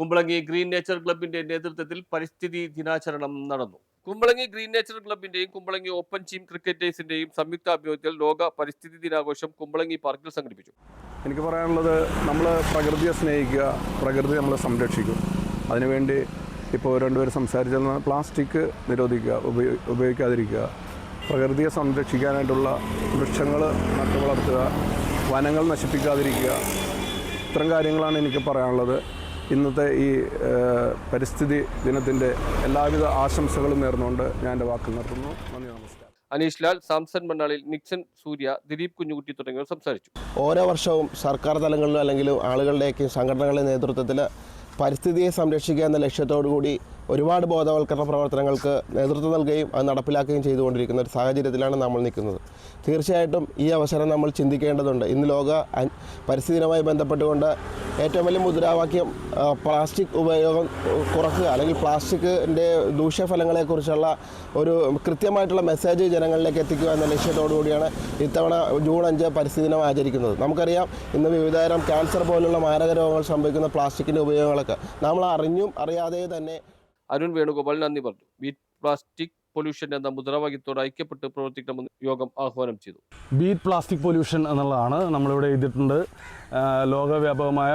Kumbalangi green nature ക്ലബിന്റെ നേതൃത്വത്തിൽ പരിസ്ഥിതി ദിനാചരണം നടന്നു. കുമ്പളങ്ങി ഗ്രീൻ നേച്ചർ ക്ലബിന്റെയും കുമ്പളങ്ങി ഓപ്പൺ ടീം ക്രിക്കറ്റേഴ്സിന്റെയും സംയുക്താഭിമുഖ്യത്തിൽ ലോക പരിസ്ഥിതി ദിനാഘോഷം കുമ്പളങ്ങി പാർക്കിൽ സംഘടിപ്പിച്ചു. എനിക്ക് പറയാനുള്ളത് നമ്മൾ പ്രകൃതിയെ സ്നേഹിക്കുക പ്രകൃതി നമ്മൾ സംരക്ഷിക്കും. അതിനുവേണ്ടി ഇപ്പോൾ രണ്ടുപേരും സംസാരിച്ചാൽ പ്ലാസ്റ്റിക് നിരോധിക്കുക ഉപയോ ഉപയോഗിക്കാതിരിക്കുക. പ്രകൃതിയെ സംരക്ഷിക്കാനായിട്ടുള്ള വൃക്ഷങ്ങൾ നട്ടു വളർത്തുക വനങ്ങൾ നശിപ്പിക്കാതിരിക്കുക. ഇത്തരം കാര്യങ്ങളാണ് എനിക്ക് പറയാനുള്ളത്. ഇന്നത്തെ ഈ പരിസ്ഥിതി ദിനത്തിന്റെ എല്ലാവിധ ആശംസകളും നേർന്നുകൊണ്ട് ഞാൻ എന്റെ വാക്ക് നിർത്തുന്നു. നന്ദി നമസ്കാരം. അനീഷ് ലാൽ സാംസൺ മണ്ണാളിൽ നിക്സൺ സൂര്യ ദിലീപ് കുഞ്ഞുകുട്ടി തുടങ്ങിയവർ സംസാരിച്ചു. ഓരോ വർഷവും സർക്കാർ തലങ്ങളിലും അല്ലെങ്കിൽ ആളുകളുടെയൊക്കെ സംഘടനകളുടെ നേതൃത്വത്തിൽ പരിസ്ഥിതിയെ സംരക്ഷിക്കുക എന്ന ലക്ഷ്യത്തോടു കൂടി ഒരുപാട് ബോധവൽക്കരണ പ്രവർത്തനങ്ങൾക്ക് നേതൃത്വം നൽകുകയും അത് നടപ്പിലാക്കുകയും ചെയ്തുകൊണ്ടിരിക്കുന്ന ഒരു സാഹചര്യത്തിലാണ് നമ്മൾ നിൽക്കുന്നത്. തീർച്ചയായിട്ടും ഈ അവസരം നമ്മൾ ചിന്തിക്കേണ്ടതുണ്ട്. ഇന്ന് ലോക പരിസ്ഥിതിയുമായി ബന്ധപ്പെട്ടുകൊണ്ട് ഏറ്റവും വലിയ മുദ്രാവാക്യം പ്ലാസ്റ്റിക് ഉപയോഗം കുറക്കുക അല്ലെങ്കിൽ പ്ലാസ്റ്റിക്കിന്റെ ദൂഷ്യഫലങ്ങളെക്കുറിച്ചുള്ള ഒരു കൃത്യമായിട്ടുള്ള മെസ്സേജ് ജനങ്ങളിലേക്ക് എത്തിക്കുക എന്ന ലക്ഷ്യത്തോടു കൂടിയാണ് ഇത്തവണ ജൂൺ അഞ്ച് പരിസ്ഥിതി ദിനം ആചരിക്കുന്നത്. നമുക്കറിയാം ഇന്ന് വിവിധതരം ക്യാൻസർ പോലുള്ള മാരക രോഗങ്ങൾ സംഭവിക്കുന്ന പ്ലാസ്റ്റിക്കിന്റെ ഉപയോഗങ്ങളൊക്കെ. നമ്മൾ അറിഞ്ഞും അറിയാതെ തന്നെ അരുൺ വേണുഗോപാൽ നന്ദി പറഞ്ഞു. പ്ലാസ്റ്റിക് പൊല്യൂഷൻ എന്ന മുദ്രാവാക്യത്തോട് ഐക്യപ്പെട്ട് പ്രവർത്തിക്കണമെന്ന് യോഗം ആഹ്വാനം ചെയ്തു. ബീറ്റ് പ്ലാസ്റ്റിക് പൊല്യൂഷൻ എന്നുള്ളതാണ് നമ്മളിവിടെ എഴുതിയിട്ടുണ്ട്. ലോകവ്യാപകമായ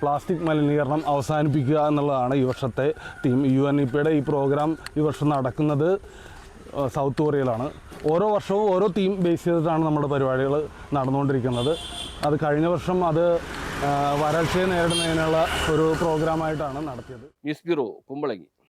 പ്ലാസ്റ്റിക് മലിനീകരണം അവസാനിപ്പിക്കുക എന്നുള്ളതാണ് ഈ വർഷത്തെ തീം യു എൻ ഇ പിയുടെ ഈ പ്രോഗ്രാം ഈ വർഷം നടക്കുന്നത് സൗത്ത് കൊറിയയിലാണ് ഓരോ വർഷവും ഓരോ തീം ബേസ് ചെയ്തിട്ടാണ് നമ്മുടെ പരിപാടികൾ നടന്നുകൊണ്ടിരിക്കുന്നത്. അത് കഴിഞ്ഞ വർഷം അത് വരൾച്ചയെ നേരിടുന്നതിനുള്ള ഒരു പ്രോഗ്രാമായിട്ടാണ് നടത്തിയത്. News bureau Kumbalangi.